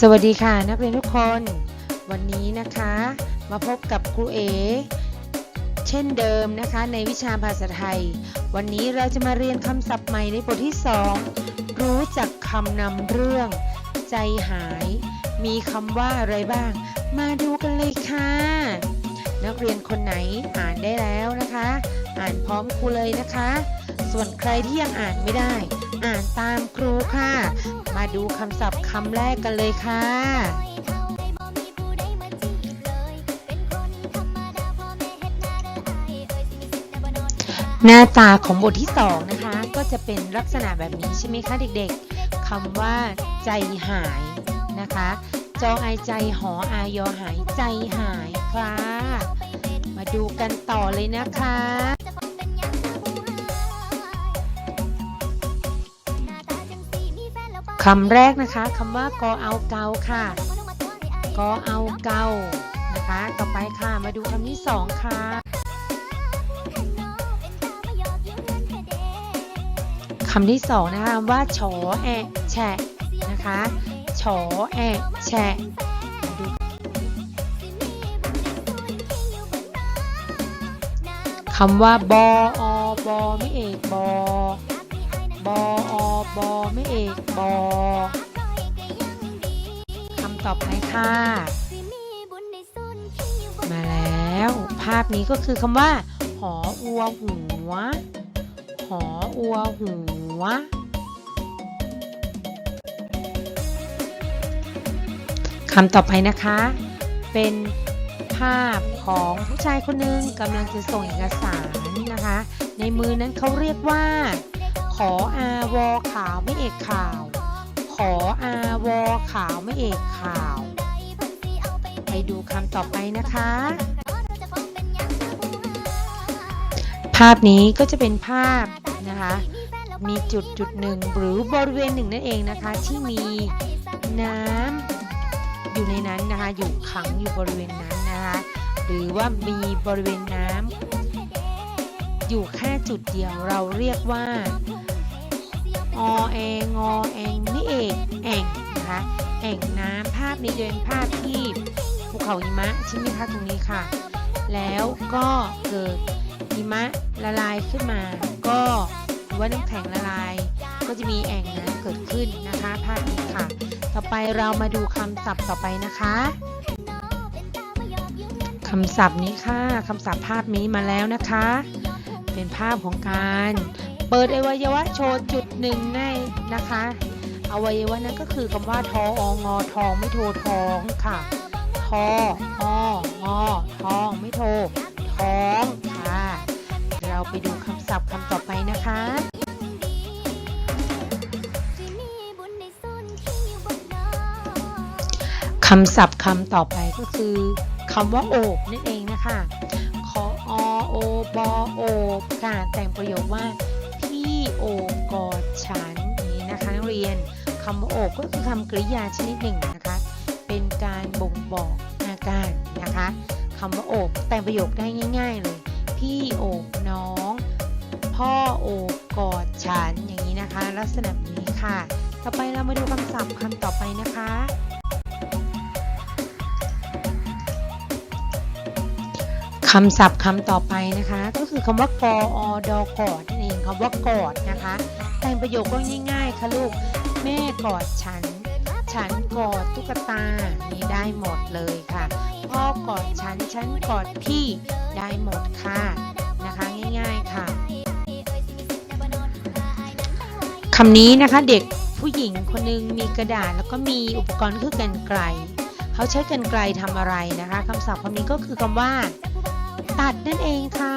สวัสดีค่ะนักเรียนทุกคน วันนี้นะคะมาพบกับครูเอ เช่นเดิมนะคะในวิชาภาษาไทย วันนี้เราจะมาเรียนคำศัพท์ใหม่ในบทที่ 2 รู้จักคำนำเรื่อง ใจหาย มีคำว่าอะไรบ้าง มาดูกันเลยค่ะ นักเรียนคนไหนอ่านได้แล้วนะคะ อ่านพร้อมครูเลยนะคะ ส่วนใครที่ยังอ่านไม่ได้ อ่านตามครูค่ะ มาดูคำศัพท์คำแรกกันเลยค่ะหน้าตาของบทที่ 2 นะคะ ก็จะเป็นลักษณะแบบนี้ใช่ไหมคะเด็กๆคำว่า ใจหายนะคะ จอไอใจหออายอหายใจหายค่ะ มาดูกันต่อเลยนะคะ คำแรกนะคะคำว่ากอเอาเกาค่ะ กอเอาเกานะคะต่อไปค่ะมาดูคำที่สองค่ะ คำที่สองนะคะว่าฉอแอะแฉะนะคะฉอแอะแฉะคำว่าบออบอไม่เอกบอ บอไม่เอกบอคำต่อไปค่ะ มาแล้ว ภาพนี้ก็คือคำว่า หออัวหัว หออัวหัว คำต่อไปนะคะ เป็นภาพของผู้ชายคนหนึ่งกำลังจะส่งเอกสารนะคะ ในมือนั้นเขาเรียกว่า ออาวอขาวไม่เอกข่าว ขออาวอขาวไม่เอกข่าว ไปดูคำต่อไปนะคะ ภาพนี้ก็จะเป็นภาพนะคะ มีจุดจุดหนึ่งหรือบริเวณหนึ่งนั่นเองนะคะ ที่มีน้ำอยู่ในนั้นนะคะ อยู่ขังอยู่บริเวณนั้นนะคะ หรือว่ามีบริเวณน้ำอยู่แค่จุดเดียวเราเรียกว่า อแองอแองนี่เองแองนะคะแองน้ำภาพนี้จะเป็นภาพที่ภูเขาหิมะใช่ไหมคะตรงนี้ค่ะ แล้วก็เกิดหิมะละลายขึ้นมา ก็หรือว่าน้ำแข็งละลาย ก็จะมีแอ่งน้ำเกิดขึ้นนะคะภาพนี้ค่ะ ต่อไปเรามาดูคำศัพท์ต่อไปนะคะคำศัพท์นี้ค่ะคำศัพท์ภาพนี้มาแล้วนะคะ เป็นภาพของการ เปิดอวัยวะโชว์จุดหนึ่งในนะคะอวัยวะนั้นก็คือคำว่าทอองอทองไม่โทท้องค่ะทอองอทองไม่โทท้องค่ะ เราไปดูคำศัพท์คำต่อไปนะคะคำศัพท์คำต่อไปก็คือคำว่าโอบนั่นเองนะคะ ขออโอบอโอบค่ะแต่งประโยคว่า โอกอดฉันอย่างนี้นะคะนักเรียนคำว่าโอบก็คือคำกริยาชนิดหนึ่งนะคะ เป็นการบ่งบอกอาการนะคะคำว่าโอบแต่งประโยคได้ง่ายๆเลย พี่โอบน้อง พ่อโอบกอดฉันอย่างนี้นะคะ ลักษณะนี้ค่ะ ต่อไปเรามาดูคำศัพท์คำต่อไปนะคะคำศัพท์คำต่อไปนะคะ ก็คือคำว่ากออดอกอดนั่นเอง คำว่ากอดนะคะ แต่งประโยคก็ง่ายๆค่ะลูก แม่กอดฉัน ฉันกอดตุ๊กตานี่ได้หมดเลยค่ะ พ่อกอดฉัน ฉันกอดพี่ได้หมดค่ะนะคะง่ายๆค่ะคำนี้นะคะเด็กผู้หญิงคนหนึงมีกระดาษแล้วก็มีอุปกรณ์คือกันไกลเขาใช้กันไกลทำอะไรนะคะคำศัพท์คำนี้ก็คือคำว่า ตัดนั่นเองค่ะ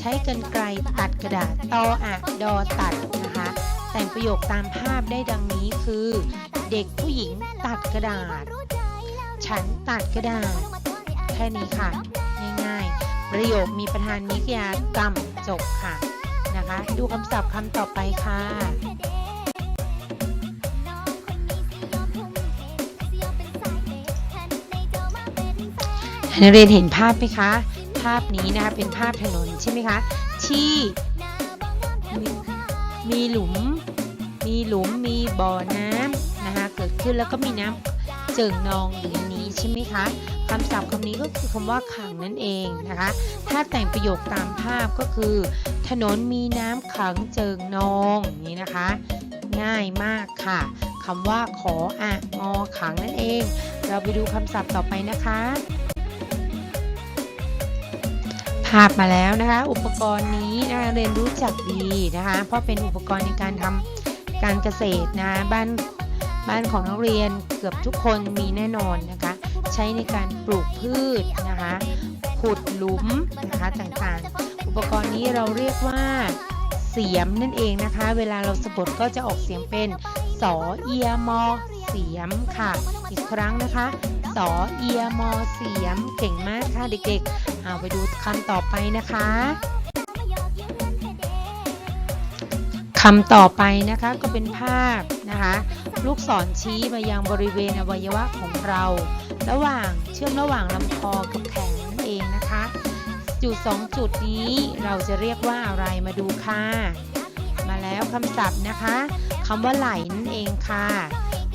ใช้กันไกลตัดกระดาษตออะดอตัดนะคะ แต่งประโยคตามภาพได้ดังนี้คือ เด็กผู้หญิงตัดกระดาษ ฉันตัดกระดาษ แค่นี้ค่ะ ง่ายๆ ประโยคมีประธานมีกริยากรรมจบค่ะนะคะ ดูคำศัพท์คำต่อไปค่ะนักเรียนเห็นภาพไหมคะ ภาพนี้นะคะเป็นภาพถนนใช่ไหมคะ ที่มีมีหลุม มีหลุมมีบ่อน้ำนะคะเกิดขึ้นแล้วก็มีน้ำเจิ่งนองหรือนี้ใช่ไหมคะคำศัพท์คำนี้ก็คือคำว่าขังนั่นเองนะคะ ถ้าแต่งประโยคตามภาพก็คือ ถนนมีน้ำขังเจิ่งนองอย่างนี้นะคะ ง่ายมากค่ะคำว่าขออะงอขังนั่นเอง เราไปดูคำศัพท์ต่อไปนะคะ ภาพมาแล้วนะคะ อุปกรณ์นี้นะคะเรียนรู้จักดีนะคะ เพราะเป็นอุปกรณ์ในการทำการเกษตรนะบ้านบ้านของนักเรียนเกือบทุกคนมีแน่นอนนะคะ ใช้ในการปลูกพืชนะคะขุดหลุมนะคะต่างๆ อุปกรณ์นี้เราเรียกว่าเสียมนั่นเองนะคะ เวลาเราสะกดก็จะออกเสียงเป็นสอเอียมอเสียมค่ะ อีกครั้งนะคะ สอเอียมอเสียม เก่งมากค่ะเด็กๆ เอาไปดูคำต่อไปนะคะคำต่อไปนะคะก็เป็นภาพนะคะ ลูกศรชี้มายังบริเวณอวัยวะของเรา ระหว่างเชื่อมระหว่างลำคอกับแขนนั่นเองนะคะ จุดสองจุดนี้เราจะเรียกว่าอะไรมาดูค่ะ มาแล้วคำศัพท์นะคะคำว่าไหลนั่นเองค่ะ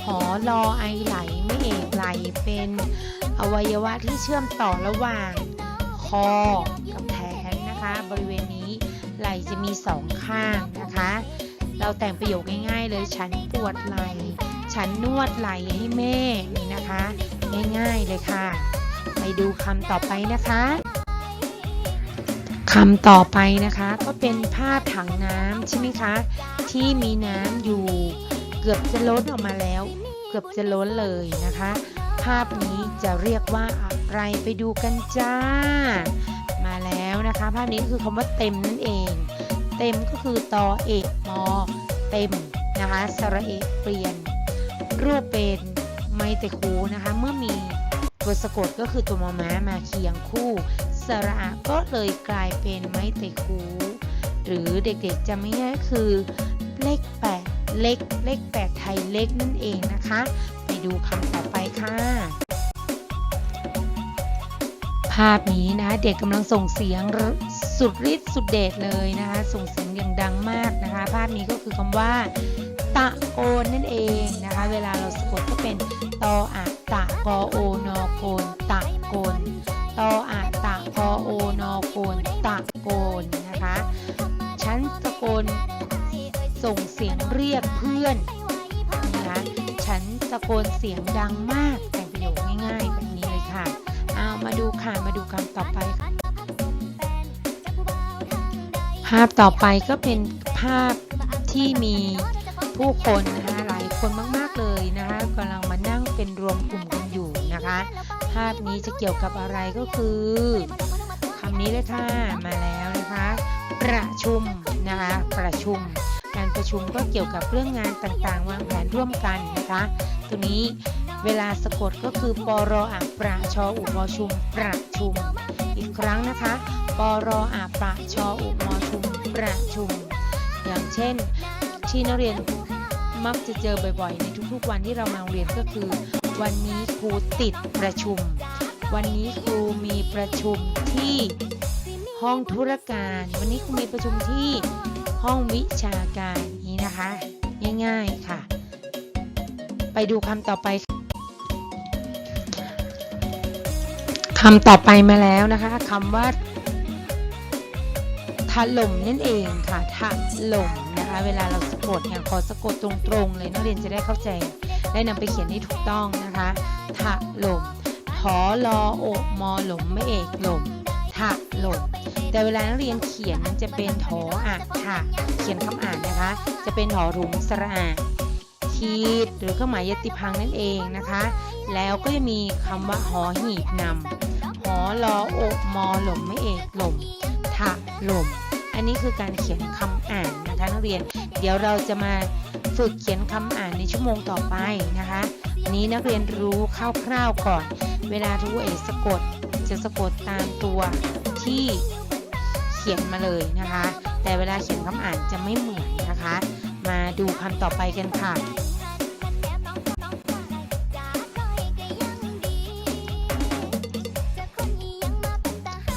หอลอไอไหลไม่เอกไหลเป็นอวัยวะที่เชื่อมต่อระหว่าง คอกับแขนนะคะ บริเวณนี้ไหลจะมีสองข้างนะคะ เราแต่งประโยคง่ายๆ เลยฉันปวดไหล ฉันนวดไหลให้แม่นี่นะคะ ง่ายๆเลยค่ะ ไปดูคำต่อไปนะคะคำต่อไปนะคะก็เป็นภาพถังน้ำใช่ไหมคะ ที่มีน้ำอยู่ เกือบจะล้นออกมาแล้ว เกือบจะล้นเลยนะคะ ภาพนี้จะเรียกว่าอะไรไปดูกันจ้า มาแล้วนะคะ ภาพนี้คือคำว่าเต็มนั่นเอง เต็มก็คือตอเอกมอเต็มนะคะสระเอกเปลี่ยนรูปเป็นไมเตคูนะคะ เมื่อมีตัวสะกดก็คือตัวมอม้ามาเคียงคู่สระอะก็เลยกลายเป็นไมเตคูหรือเด็กๆจะไม่ง่ายคือเลขแปด เล็ก เลขแปดไทยเล็กนั่นเองนะคะ ไปดูคำต่อไปค่ะ ภาพนี้นะเด็กกำลังส่งเสียงสุดฤทธิ์สุดเดชเลยนะคะส่งเสียงอย่างดังมากนะคะ ภาพนี้ก็คือคำว่า ตะโกนนั่นเองนะคะ เวลาเราสะกดก็เป็นตออะตะกอโอนอโกนตะ ยงเรียกเพื่อนนะคะฉันตะโกนเสียงดังมากแต่ประโยคง่ายๆแบบนี้เลยค่ะเอามาดูค่ะมาดูคำต่อไป ภาพต่อไปก็เป็นภาพที่มีผู้คนนะคะหลายคนมากๆเลยนะคะกำลังมานั่งเป็นรวมกลุ่มกันอยู่นะคะ ภาพนี้จะเกี่ยวกับอะไรก็คือคำนี้เลยค่ะมาแล้วนะคะ ประชุมนะคะประชุม ประชุมก็เกี่ยวกับเรื่องงานต่างๆ วางแผนร่วมกันนะคะตัวนี้เวลาสะกดก็คือปรอะประชออุปชุมประชุม อีกครั้งนะคะปรอะประชออุมชุมประชุม อย่างเช่นที่นักเรียนมักจะเจอบ่อยๆ ในทุกๆวันที่เรามาเรียนก็คือ วันนี้ครูติดประชุม วันนี้ครูมีประชุมที่ห้องธุรการ วันนี้ครูมีประชุมที่ ห้องวิชาการนี้นะคะ ง่ายๆค่ะ ไปดูคำต่อไปคำต่อไปมาแล้วนะคะคำว่าถล่มนั่นเองค่ะถล่มนะคะ เวลาเราสะกดเนี่ยขอสะกดตรงๆเลยนักเรียนจะได้เข้าใจ ได้นำไปเขียนให้ถูกต้องนะคะถล่มถอลอโอมอหลมไม่เอกหล่มถล่ม แต่เวลานักเรียนเขียนจะเป็นถออะถะเขียนคำอ่านนะคะ จะเป็นถอถุงสระอาทีดหรือเครื่องหมายยติพังนั่นเองนะคะ แล้วก็จะมีคำว่าหอหีบนำหอลอโอกมอหลมไม่เอกหล่มถะหล่มอันนี้คือการเขียนคำอ่านนะคะนักเรียน เดี๋ยวเราจะมาฝึกเขียนคำอ่านในชั่วโมงต่อไปนะคะนนี้นักเรียนรู้คร่าวๆก่อน เวลาทูเอกสะกด จะสะกดตามตัวที่ ขียนมาเลยนะคะ แต่เวลาเขียนคำอ่านจะไม่เหมือนนะคะ มาดูคำต่อไปกันค่ะ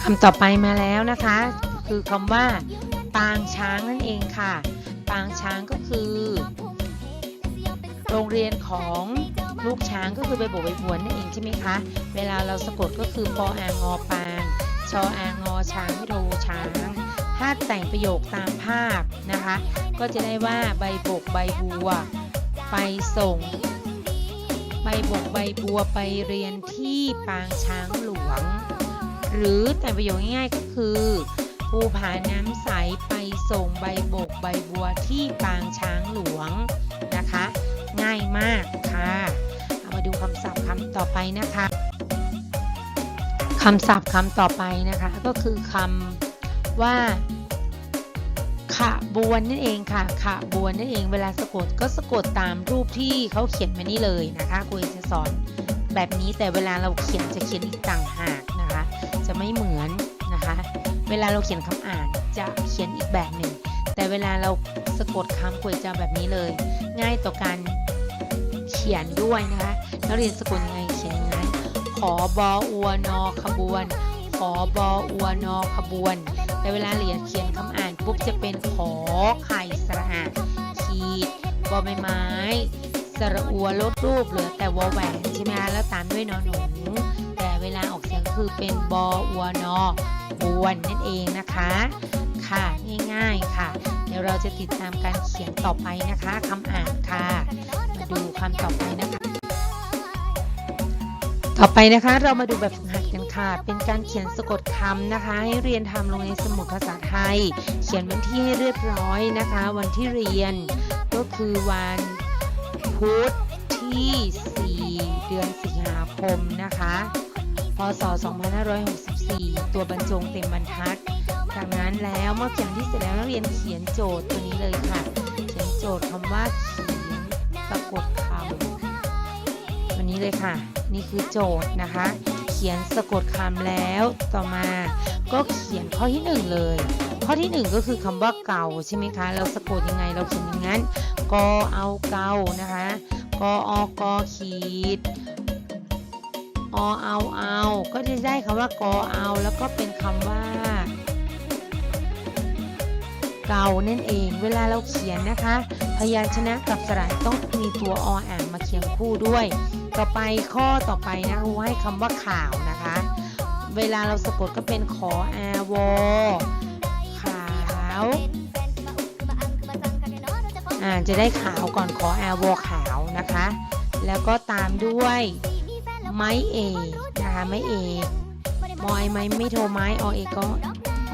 คำต่อไปมาแล้วนะคะ คือคำว่า ปางช้างนั่นเองค่ะ ปางช้างก็คือ โรงเรียนของลูกช้างก็คือใบโบกใบบัวนั่นเองใช่ไหมคะ เวลาเราสะกดก็คือปออางอปาง ชออางอช้างโทช้าง ถ้าแต่งประโยคตามภาพนะคะ ก็จะได้ว่าใบบกใบบัว ไปส่ง ใบบกใบบัวไปเรียนที่ปางช้างหลวง หรือแต่งประโยคง่ายๆก็คือภูผาน้ำใสไปส่งใบบกใบบัวที่ปางช้างหลวงนะคะ ง่ายมากค่ะ เอามาดูคำศัพท์คำต่อไปนะคะ คำศัพท์คำต่อไปนะคะก็คือคำว่าขบวนนั่นเองค่ะขบวนนั่นเองเวลาสะกดก็สะกดตามรูปที่เขาเขียนมานี่เลยนะคะครูเอกจะสอนแบบนี้แต่เวลาเราเขียนจะเขียนอีกต่างหากนะคะ จะไม่เหมือนนะคะ เวลาเราเขียนคำอ่านจะเขียนอีกแบบหนึ่งแต่เวลาเราสะกดคำครูเอกจะแบบนี้เลย ง่ายต่อการเขียนด้วยนะคะนักเรียนสะกดยังไงเขียนยังไง ขอบออัวนอขบวน ขอบออัวนอขบวน แต่เวลาเรียนเขียนคำอ่านปุ๊บจะเป็นขอไข่สระอาขีดบอใบไม้ สระอัวลดรูปเหลือแต่วอแหวนใช่ไหมคะแล้วตามด้วยนอนหนูแต่เวลาออกเสียงคือเป็นบออัวนอบวนนั่นเองนะคะค่ะง่ายๆค่ะ เดี๋ยวเราจะติดตามการเขียนต่อไปนะคะคำอ่านค่ะ มาดูคำต่อไปนะคะ ต่อไปนะคะเรามาดูแบบฝึกหัดกันค่ะ เป็นการเขียนสะกดคำนะคะ ให้เรียนทำลงในสมุดภาษาไทย เขียนวันที่ให้เรียบร้อยนะคะ วันที่เรียนก็คือวันพุธที่ 4 เดือนสิงหาคมนะคะ พศ 2564 ตัวบรรจงเต็มบรรทัดจากนั้นแล้วเมื่อเขียนที่เสร็จแล้วนักเรียนเขียนโจทย์ตัวนี้เลยค่ะ เขียนโจทย์คำว่าเขียนสะกดคำวันนี้เลยค่ะ นี่คือโจทย์นะคะ เขียนสะกดคำแล้วต่อมาก็เขียนข้อที่หนึ่งเลย ข้อที่หนึ่งก็คือคำว่าเก่าใช่ไหมคะ เราสะกดยังไงเราเขียนอย่างนั้นกอเอาเก่านะคะกออกอขีดอเอาเอา ก็จะได้คำว่ากอเอา แล้วก็เป็นคำว่า เก่านั่นเอง เวลาเราเขียนนะคะ พยัญชนะกับสระต้องมีตัวออ่างมาเคียงคู่ด้วย ต่อไปข้อต่อไปนะครูให้คำว่าข่าวนะคะ เวลาเราสะกดก็เป็นขออาวอขาวอ่าจะได้ขาวก่อนขออาวอขาวนะคะ แล้วก็ตามด้วยไม้เอกนะคะไม้เอกมอยไม้ไม่โทไม้อเอกก็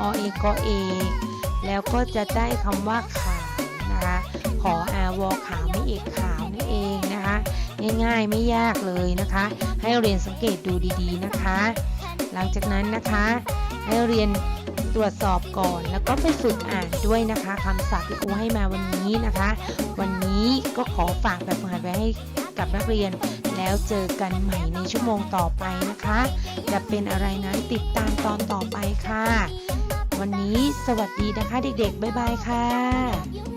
อเอกก็เอก แล้วก็จะได้คำว่าขาวนะคะ ขออาวอขาวไม่เอกขาวนั่นเองนะคะ ง่ายๆไม่ยากเลยนะคะ ให้เรียนสังเกตดูดีๆนะคะ หลังจากนั้นนะคะ ให้เรียนตรวจสอบก่อนแล้วก็ไปฝึกอ่านด้วยนะคะคำศัพท์ที่ครูให้มาวันนี้นะคะ วันนี้ก็ขอฝากแบบฝึกหัดไว้ให้กับนักเรียน แล้วเจอกันใหม่ในชั่วโมงต่อไปนะคะ จะเป็นอะไรนั้นติดตามตอนต่อไปค่ะ วันนี้ สวัสดีนะคะเด็กๆ บ๊ายบายค่ะ